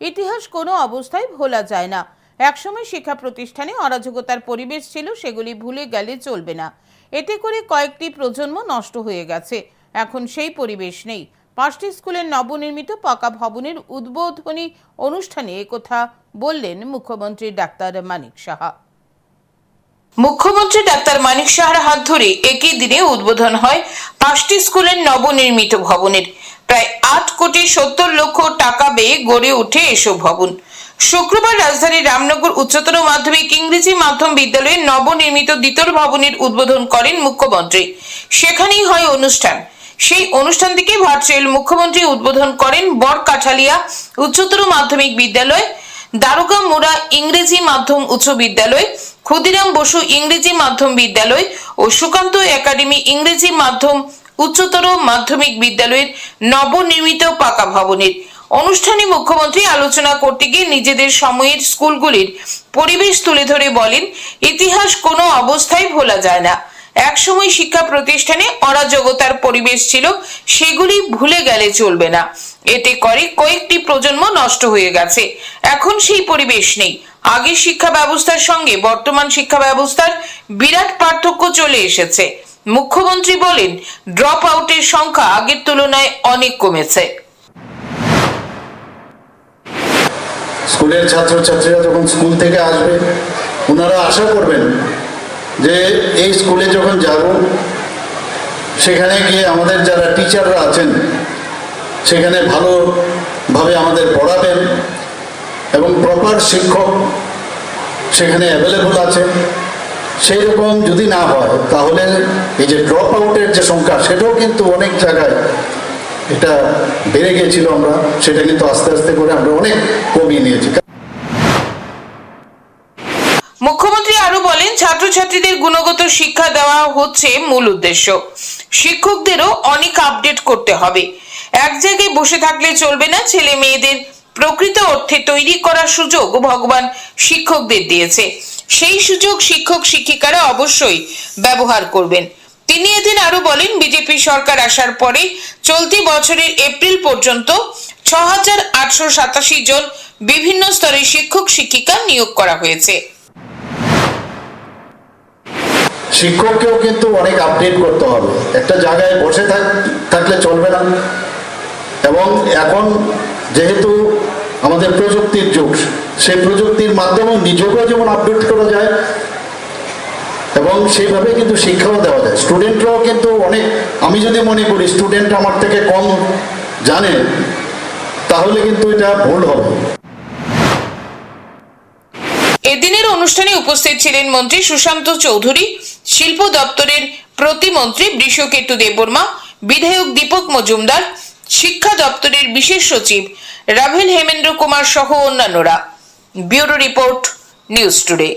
ইতিহাস কোনো অবস্থায় ভোলা যায় না। একসময় শিক্ষা প্রতিষ্ঠানে অরাজকতার পরিবেশ ছিল, সেগুলি ভুলে গেলে চলবে না। এতে করে কয়েকটি প্রজন্ম নষ্ট হয়ে গেছে। এখন সেই পরিবেশ নেই। পাঁচটি স্কুলের নবনির্মিত পাকা ভবনের উদ্বোধনী অনুষ্ঠানে একথা বললেন মুখ্যমন্ত্রী ডাক্তার মানিক সাহা। মুখ্যমন্ত্রী ডাক্তার মানিক সাহার হাত ধরে একই দিনে উদ্বোধন হয় পাঁচটি স্কুলের নবনির্মিত ভবনের। প্রায় আট কোটি সত্তর লক্ষ টাকা ব্যয়ে গড়ে ওঠে এসব ভবন। শুক্রবার রাজধানীর রামনগর উচ্চতর মাধ্যমিক ইংরেজি মাধ্যম নবনির্মিত দ্বিতর ভবনের উদ্বোধন করেন মুখ্যমন্ত্রী। সেখানেই হয় অনুষ্ঠান। সেই অনুষ্ঠান থেকে ভার্চুয়াল মুখ্যমন্ত্রী উদ্বোধন করেন বরকাঠালিয়া উচ্চতর মাধ্যমিক বিদ্যালয় দারোগা মোড়া ইংরেজি মাধ্যম উচ্চ বিদ্যালয়, ক্ষুদিরাম বসু ইংরেজি মাধ্যম বিদ্যালয় ও সুকান্ত একাডেমি ইংরেজি মাধ্যম উচ্চতর মাধ্যমিক বিদ্যালয়ের নবনির্মিত পাকা ভবনের। অনুষ্ঠানে মুখ্যমন্ত্রী আলোচনা করতে গিয়ে নিজেদের সময়ের স্কুলগুলির পরিবেশ তুলে ধরে বলেন, ইতিহাস কোনো অবস্থায় ভোলা যায় না। একসময় শিক্ষা প্রতিষ্ঠানে অরাজকতার পরিবেশ ছিল, সেগুলি ভুলে গেলে চলবে না। এতে করে কয়েকটি প্রজন্ম নষ্ট হয়ে গেছে। এখন সেই পরিবেশ নেই। আগের শিক্ষা ব্যবস্থার সঙ্গে বর্তমান শিক্ষা ব্যবস্থার বিরাট পার্থক্য চলে এসেছে। মুখ্যমন্ত্রী বলেন ড্রপ আউটের সংখ্যা আগের তুলনায় অনেক কমেছে। স্কুলের ছাত্রছাত্রীরা যখন স্কুল থেকে আসবে, ওনারা আশা করবেন যে এই স্কুলে যখন যাব, সেখানে গিয়ে আমাদের যারা টিচাররা আছেন, সেখানে ভালোভাবে আমাদের পড়াবেন এবং প্রপার শিক্ষক সেখানে অ্যাভেলেবল আছে। সেই রকম যদি না হয়, তাহলে এই যে ড্রপ আউটের যে সংখ্যা, সেটাও কিন্তু অনেক জায়গায় এটা বেড়ে গিয়েছিল আমরা, সেটা কিন্তু আস্তে আস্তে করে আমরা অনেক কমিয়ে নিয়েছি। মুখ্যমন্ত্রী আরও বলেন, ছাত্রছাত্রীদের গুণগত শিক্ষা দেওয়া হচ্ছে মূল উদ্দেশ্য। শিক্ষকদেরও অনেক আপডেট করতে হবে। এক জায়গায় বসে থাকলে চলবে না, ছেলে মেয়েদের প্রকৃত অর্থে তৈরি করার সুযোগ ভগবান শিক্ষকদের দিয়েছে। সেই সুযোগ শিক্ষক শিক্ষিকারা অবশ্যই ব্যবহার করবেন। তিনি এদিন আরও বলেন, বিজেপি সরকার আসার পরে চলতি বছরের এপ্রিল পর্যন্ত ছ জন বিভিন্ন স্তরের শিক্ষক, শিক্ষিকা নিয়োগ করা হয়েছে। শিক্ষককেও কিন্তু অনেক আপডেট করতে হবে। একটা জায়গায় বসে থাক, থাকলে চলবে না। এবং এখন যেহেতু আমাদের প্রযুক্তির যুগ, সেই প্রযুক্তির মাধ্যমেও নিজেকেও যেমন আপডেট করা যায় এবং সেইভাবে কিন্তু শিক্ষাও দেওয়া যায়। স্টুডেন্টরাও কিন্তু অনেক, আমি যদি মনে করি স্টুডেন্ট আমার থেকে কম জানে, তাহলে কিন্তু এটা ভুল হবে। এদিনের অনুষ্ঠানে উপস্থিত ছিলেন মন্ত্রী সুশান্ত চৌধুরী, শিল্প দপ্তরের প্রতিমন্ত্রী বৃষকেতু দেববর্মা, বিধায়ক দীপক মজুমদার, শিক্ষা দপ্তরের বিশেষ সচিব রাভেল হেমেন্দ্র কুমার সহ অন্যান্যরা। Bureau report, news today.